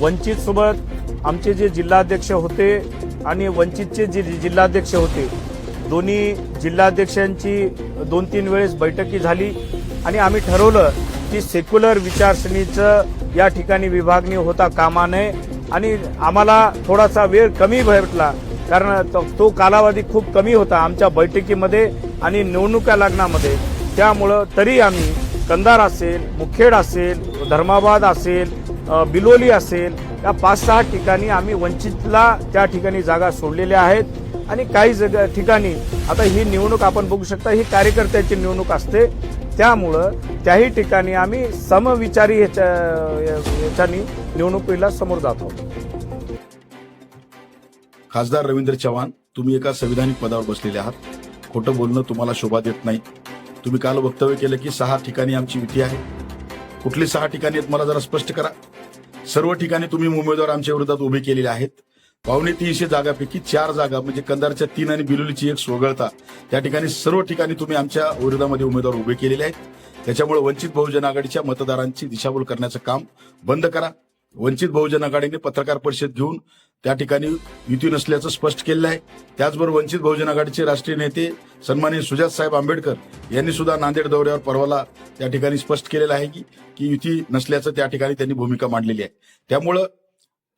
वंचितसोबत आमचे जे जिल्हाध्यक्ष होते आणि वंचितचे जे जिल्हाध्यक्ष होते दोन्ही जिल्हाध्यक्षांची दोन तीन वेळेस बैठकी झाली आणि आम्ही ठरवलं की सेक्युलर विचारसरणीचं या ठिकाणी विभागणी होता कामा नये आणि आम्हाला थोडासा वेळ कमी भेटला कारण तो- तो कालावधी खूप कमी होता आमच्या बैठकीमध्ये आणि निवडणुका लग्नामध्ये. त्यामुळं तरी आम्ही कंधार असेल मुखेड असेल धर्माबाद असेल बिलोली असेल या पाच सहा ठिकाणी आम्ही वंचितला त्या ठिकाणी जागा सोडलेल्या आहेत. आणि काही जग ठिकाणी आता ही निवडणूक आपण बघू शकता ही कार्यकर्त्याची निवडणूक असते. त्यामुळं त्याही ठिकाणी आम्ही समविचारी ह्याच्या याच्यानी निवडणुकीला समोर जात आहोत. खासदार रवींद्र चव्हाण तुम्ही एका संविधानिक पदावर बसलेले आहात. खोटं बोलणं तुम्हाला शोभा देत नाही. तुम्ही काल वक्तव्य केलं की सहा ठिकाणी आमची युती आहे. कुठली सहा ठिकाणी आहेत मला जरा स्पष्ट करा. सर्व ठिकाणी तुम्ही उमेदवार आमच्या विरोधात उभे केलेले आहेत. पावणे तीनशे जागापैकी चार जागा म्हणजे कंधारच्या तीन आणि बिलोलीची एक सोगळता त्या ठिकाणी सर्व ठिकाणी तुम्ही आमच्या विरोधामध्ये उमेदवार उभे केलेले आहेत. त्याच्यामुळे वंचित बहुजन आघाडीच्या मतदारांची दिशाभूल करण्याचं काम बंद करा. वंचित बहुजन आघाडीने पत्रकार परिषद घेऊन त्या ठिकाणी युती नसल्याचं स्पष्ट केलेलं आहे. त्याचबरोबर वंचित बहुजन आघाडीचे राष्ट्रीय नेते सन्माननीय सुजात साहेब आंबेडकर यांनी सुद्धा नांदेड दौऱ्यावर परवाला त्या ठिकाणी स्पष्ट केलेलं आहे की की युती नसल्याचं त्या ठिकाणी त्यांनी भूमिका मांडलेली आहे. त्यामुळं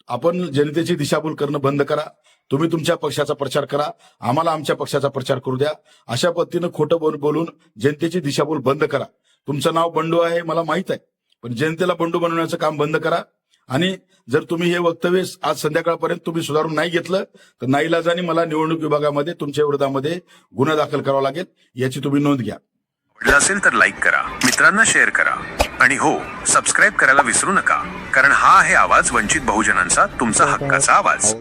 आपण जनतेची दिशाभूल करणं बंद करा. तुम्ही तुमच्या पक्षाचा प्रचार करा. आम्हाला आमच्या पक्षाचा प्रचार करू द्या. अशा पद्धतीनं खोटं बोलून जनतेची दिशाभूल बंद करा. तुमचं नाव बंडू आहे मला माहीत आहे. पण जनतेला बंडू बनवण्याचं काम बंद करा. आणि जर तुम्ही हे वक्तव्य आज संध्याकाळपर्यंत तुम्ही सुधारून नाही घेतलं तर नाईलाजाने मला निवडणूक विभागामध्ये तुमच्या विरोधामध्ये गुन्हा दाखल करावा लागेल याची तुम्ही नोंद घ्या. आवडलं असेल तर लाईक करा मित्रांना शेअर करा. आणि हो सबस्क्राईब करायला विसरू नका कारण हा आहे आवाज वंचित बहुजनांचा तुमचा हक्काचा आवाज.